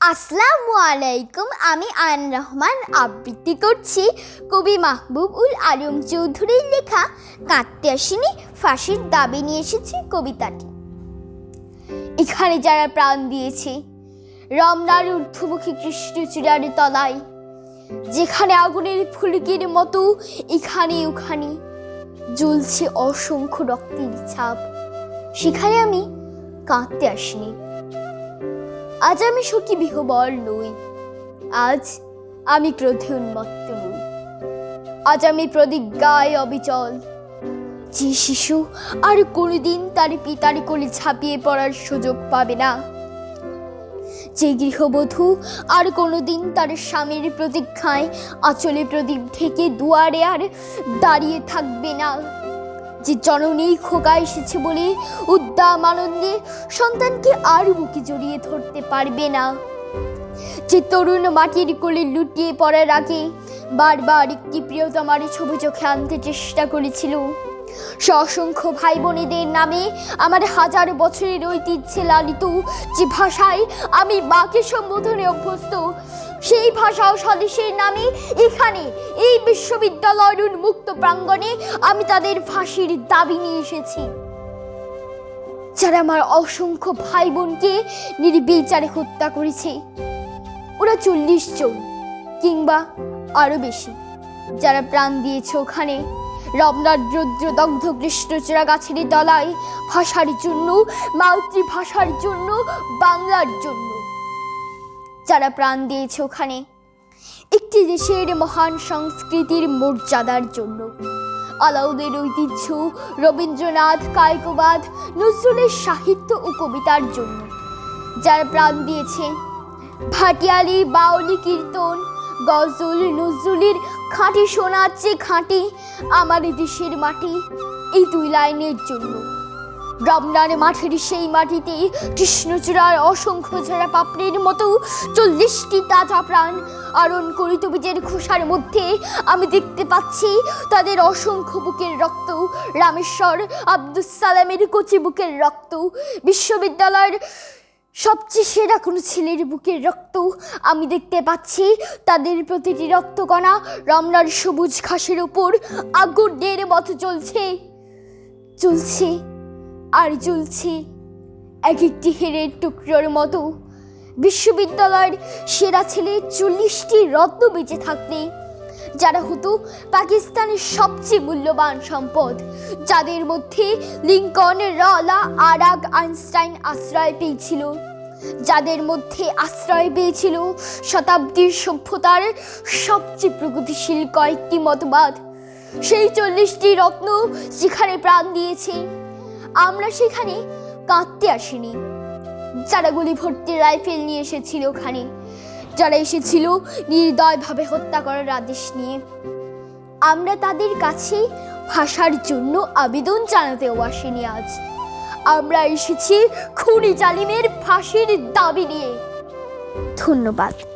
আসসালামু আলাইকুম, আমি আয়ন রহমান। আবৃত্তি করছি কবি মাহবুব উল আলম চৌধুরীর লেখা কাঁদতে আসিনি, ফাঁসির দাবি নিয়ে এসেছি কবিতাটি। এখানে যারা প্রাণ দিয়েছে, রমনার ঊর্ধ্বমুখী কৃষ্ণচূড়ার তলায়, যেখানে আগুনের ফুলকির মতো এখানে ওখানে জ্বলছে অসংখ্য রক্তের ছাপ, সেখানে আমি কাঁদতে আসিনি। আজ আমি সুখী বিহবল নই। আজ আমি ক্রোধে উন্মত্ত নই। আজ আমি প্রতিজ্ঞায় অবিচল। যে শিশু আর কোনোদিন তার পিতার কোলে ছাপিয়ে পড়ার সুযোগ পাবে না। যে গৃহবধূ আর কোনোদিন তার স্বামীর প্রতীক্ষায় আঁচলে প্রদীপ ঢেকে দুয়ারে আর দাঁড়িয়ে থাকবে না। যে জননী খোকা এসেছে বলে উদ্দাম আনন্দে সন্তানকে আর বুকে জড়িয়ে ধরতে পারবে না। যে তরুণ মাটির কোলে লুটিয়ে পড়ার আগে বারবার একটি প্রিয়তমার ছবি চোখে আনতে চেষ্টা করেছিল। অসংখ্য ভাই বোনেদের নামে আমার হাজার বছরের ঐতিহ্যে লালিত যে ভাষায় আমি মাকে সম্বোধনে অভ্যস্ত সেই ভাষা ও স্বদেশের নামে। এখানে এই বিশ্ববিদ্যালয়ের উন্মুক্ত প্রাঙ্গণে আমি তাদের ফাঁসির দাবি নিয়ে এসেছি। যারা আমার অসংখ্য ভাই বোনকে নির্বিচারে হত্যা করেছে। ওরা চল্লিশ জন কিংবা আরও বেশি। যারা প্রাণ দিয়েছে ওখানে। রমনার রুদ্র দগ্ধ কৃষ্ণচূড়া গাছের তলায় ভাষার জন্য, মাতৃভাষার জন্য, বাংলার জন্য। যারা প্রাণ দিয়েছে ওখানে। একটি দেশের মহান সংস্কৃতির মর্যাদার জন্য। আলাউদের ঐতিহ্য, রবীন্দ্রনাথ, কায়কবাদ, নজরুলের সাহিত্য ও কবিতার জন্য। যারা প্রাণ দিয়েছে, ভাটিয়ালি, বাউলি কীর্তন, গজল, নজরুলের খাঁটি সোনার চেয়ে খাঁটি আমার দেশের মাটি এই দুই লাইনের জন্য। রমনার মাঠের সেই মাটিতে কৃষ্ণচূড়ার অসংখ্য ঝাড়া পাপড়ির মতো চল্লিশটি তাজা প্রাণ আরণ করিত বীজের খোসার মধ্যে, আমি দেখতে পাচ্ছি তাদের অসংখ্য বুকের রক্ত। রামেশ্বর আব্দুস সালামের কচি বুকের রক্ত। বিশ্ববিদ্যালয়ের সবচেয়ে সেরা কোনো ছেলের বুকের রক্ত। আমি দেখতে পাচ্ছি তাদের প্রতিটি রক্তকণা রমনার সবুজ ঘাসের ওপর আগুনের মতো চলছে চলছে আর জ্বলছে। এক একটি হেরের টুকরোর মতো বিশ্ববিদ্যালয়ের সেরা ছেলে চল্লিশটি রত্ন বেঁচে থাকতে যারা হতো পাকিস্তানের সবচেয়ে মূল্যবান সম্পদ, যাদের মধ্যে লিঙ্কন রলা আরাগ আইনস্টাইন আশ্রয় পেয়েছিল। যাদের মধ্যে আশ্রয় পেয়েছিল শতাব্দীর সভ্যতার সবচেয়ে প্রগতিশীল কয়েকটি মতবাদ, সেই চল্লিশটি রত্ন যেখানে প্রাণ দিয়েছে। আমরা সেখানে কাঁদতে আসিনি। যারা গুলি ভর্তি রাইফেল নিয়ে এসেছিল ওখানে, যারা এসেছিল নির্দয়ভাবে হত্যা করার আদেশ নিয়ে। আমরা তাদের কাছে ভাষার জন্য আবেদন জানাতেও আসিনি আজ। আমরা এসেছি খুনি জালিমের ফাঁসির দাবি নিয়ে। ধন্যবাদ।